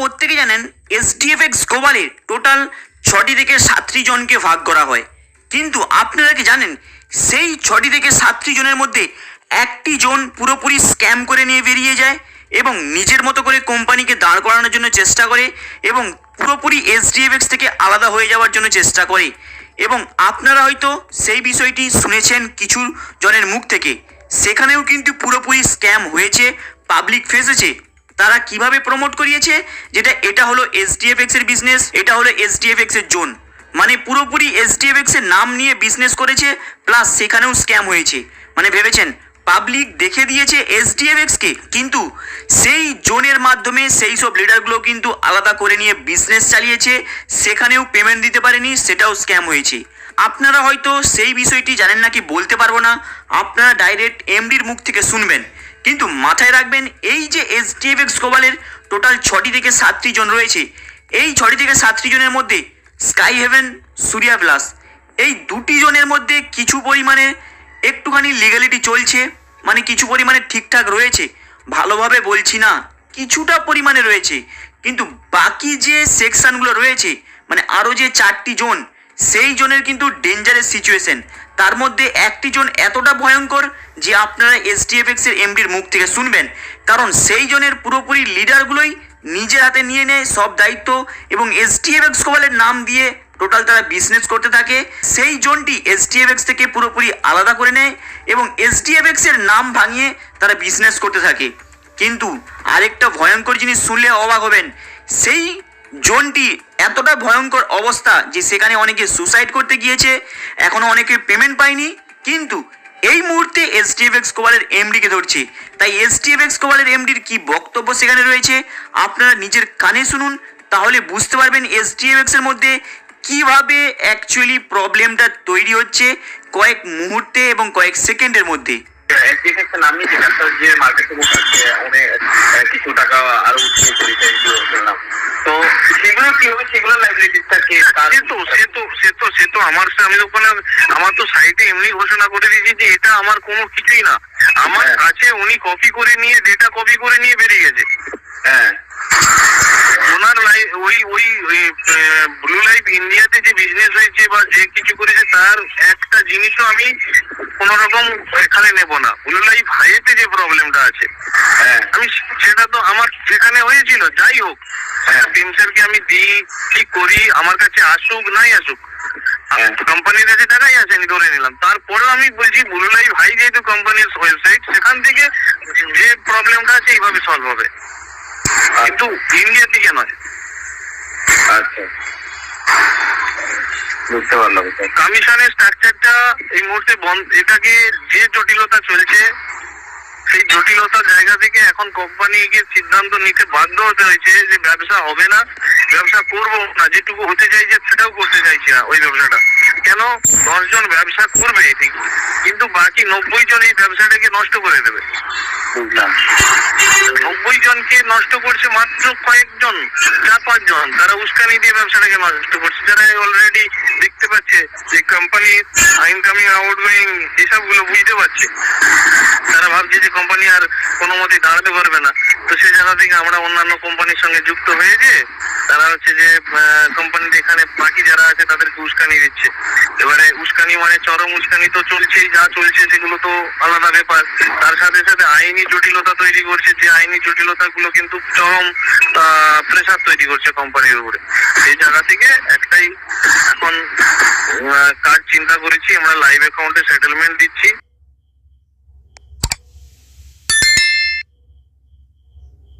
প্রত্যেকে জানেন SDFX গ্লোবালে total ছটি থেকে সাতটি জনকে ভাগ করা হয়। কিন্তু আপনারা কি জানেন, সেই ছটি থেকে সাতটি জনের মধ্যে একটি জন পুরোপুরি স্ক্যাম করে নিয়ে বেরিয়ে যায় এবং নিজের মতো করে কোম্পানিকে দাঁড় করানোর জন্য চেষ্টা করে এবং পুরোপুরি এসডিএফএক্স থেকে আলাদা হয়ে যাওয়ার জন্য চেষ্টা করে। এবং আপনারা হয়তো সেই বিষয়টি শুনেছেন কিছু জনের মুখ থেকে। সেখানেও কিন্তু পুরোপুরি স্ক্যাম হয়েছে পাবলিক ফেসেছে তারা কীভাবে প্রমোট করিয়েছে? যেটা, এটা হলো এসডিএফএক্স এর বিজনেস এটা হলো এসডিএফএক্স এর জোন। মানে পুরোপুরি এসডিএফএক্স এর নাম নিয়ে বিজনেস করেছে প্লাস সেখানেও স্ক্যাম হয়েছে। মানে ভেবেছেন পাবলিক দেখে দিয়েছে এসডিএফএক্স কে, কিন্তু সেই জোনের মাধ্যমে সেই সব লিডারগুলো কিন্তু আলাদা করে নিয়ে বিজনেস চালিয়েছে, সেখানেও পেমেন্ট দিতে পারেনি, সেটাও স্ক্যাম হয়েছে। আপনারা হয়তো সেই বিষয়টি জানেন নাকি বলতে পারব না, আপনারা ডাইরেক্ট এমডির মুখ থেকে শুনবেন। কিন্তু মাথায় রাখবেন, এই যে এস এসডিএফএক্স গ্লোবালের টোটাল ছটি থেকে সাতটি জন রয়েছে, এই ছটি থেকে সাতটি জনের মধ্যে স্কাই হেভেন সুরিয়া প্লাস এই দুটি জনের মধ্যে কিছু পরিমাণে একটুখানি লিগালিটি চলছে মানে কিছু পরিমাণে ঠিকঠাক রয়েছে, ভালোভাবে বলছি না, কিছুটা পরিমাণে রয়েছে, কিন্তু বাকি যে সেকশনগুলো রয়েছে মানে আরও যে চারটি জোন, সেই জনের কিন্তু ডেঞ্জারাস সিচুয়েশন তার মধ্যে একটি জন এতটা ভয়ঙ্কর যে আপনারা এসডিএফএক্স এর এমডির মুখ থেকে শুনবেন। কারণ সেই জনের পুরোপুরি লিডারগুলোই নিজের হাতে নিয়ে নেয় সব দায়িত্ব এবং এসডিএফএক্স কোবালের নাম দিয়ে টোটাল তারা বিজনেস করতে থাকে। সেই জোনটি এসডিএফএক্স থেকে পুরোপুরি আলাদা করে নেয় এবং এসডিএফএক্স এর নাম ভাঙিয়ে তারা বিজনেস করতে থাকে। কিন্তু আরেকটা ভয়ঙ্কর জিনিস শুনলে অবাক হবেন। সেই জোনটি এতটা ভয়ঙ্কর অবস্থা যে সেখানে অনেকে সুসাইড করতে গিয়েছে, এখনও অনেকে পেমেন্ট পায়নি। কিন্তু এই মুহূর্তে এসটিএফএক্স কোবালের এমডিকে ধরছে। তাই এসটিএফএক্স কোবালের এমডির কি বক্তব্য সেখানে রয়েছে, আপনারা নিজের কানে শুনুন, তাহলে বুঝতে পারবেন এসটিএফএক্স এর মধ্যে কীভাবে অ্যাকচুয়ালি প্রবলেমটা তৈরি হচ্ছে কয়েক মুহূর্তে এবং কয়েক সেকেন্ডের মধ্যে। এসডিএফএক্স নামিয়ে দিলাম তো যে বসে আছে কিছু টাকা আরও উঠিয়ে করেছে শুনলাম তো সেগুলো কি হবে? সেগুলো লাইবিলিটিসটা কে? সে তো সে তো সে তো সে তো আমার আমি ওখানে আমার তো সাইটে এমনি ঘোষণা করে দিয়েছি যে এটা আমার কোনো কিছুই না। আমার হ্যাঁ। কাছে উনি কপি করে নিয়ে ডেটা কপি করে নিয়ে বেরিয়ে গেছে। হ্যাঁ। ওনার লাই ওই ওই ব্লু লাইফ ইন্ডিয়াতে যে বিজনেস হয়েছে বা যে কিছু করেছে তার একটা জিনিসও আমি কোন রকম এখানে নেব না। ব্লু লাইফ হাইতে যে প্রবলেমটা আছে। হ্যাঁ। আমি সেটা তো আমার সেখানে হয়েছিল যাই হোক। হ্যাঁ। টিমসারকে আমি দিই কি করি আমার কাছে আসুক নাই আসুক। হ্যাঁ। কোম্পানির কাছে টাকাই আসেনি ধরে নিলাম। তারপরে আমি বলছি ব্লু ভাই যেহেতু কোম্পানির ওয়েবসাইট সেখান থেকে যে প্রবলেমটা আছে এইভাবে সলভ হবে। কিন্তু ইন্ডিয়া থেকে নয়। আচ্ছা। বুঝতে কমিশনের স্ট্রাকচারটা এই মুহূর্তে এটাকে যে জটিলতা চলছে, সেই জটিলতার জায়গা থেকে এখন কোম্পানিকে সিদ্ধান্ত নিতে বাধ্য হতে হয়েছে যে ব্যবসা হবে না, ব্যবসা করব না, যেটুকু হতে চাইছে সেটাও করতে চাইছি না ওই ব্যবসাটা। কেন? দশজন ব্যবসা করবে ঠিক কিন্তু বাকি নব্বই জন এই ব্যবসাটাকে নষ্ট করে দেবে। বুঝলাম। নব্বই জনকে নষ্ট করছে মাত্র কয়েকজন, চার, পাঁচ জন। তারা উস্কানি দিয়ে ব্যবসাটাকে নষ্ট করছে। যারা অলরেডি দেখতে পাচ্ছে যে কোম্পানি ইনকামিং আউটগোয়িং এসবগুলো বুঝতে পারছে, তারা ভাবছে যে কোম্পানি আর কোনো মতে দাঁড়াতে পারবে না। তো সেই জায়গা থেকে আমরা অন্যান্য কোম্পানির সঙ্গে যুক্ত হয়েছে তারা হচ্ছে যে কোম্পানির এখানে বাকি যারা আছে তাদেরকে উস্কানি দিচ্ছে। এবারে উস্কানি মানে চরম উস্কানি তো চলছেই, যা চলছে সেগুলো তো আলাদা ব্যাপার। তার সাথে সাথে আইনি জটিলতা তৈরি করছে, যে আইনি জটিলতাগুলো কিন্তু চরম প্রেসার তৈরি করছে কোম্পানির উপরে। সেই জায়গা থেকে একটাই, এখন কাজ চিন্তা করেছি, আমরা লাইভ অ্যাকাউন্টে সেটেলমেন্ট দিচ্ছি।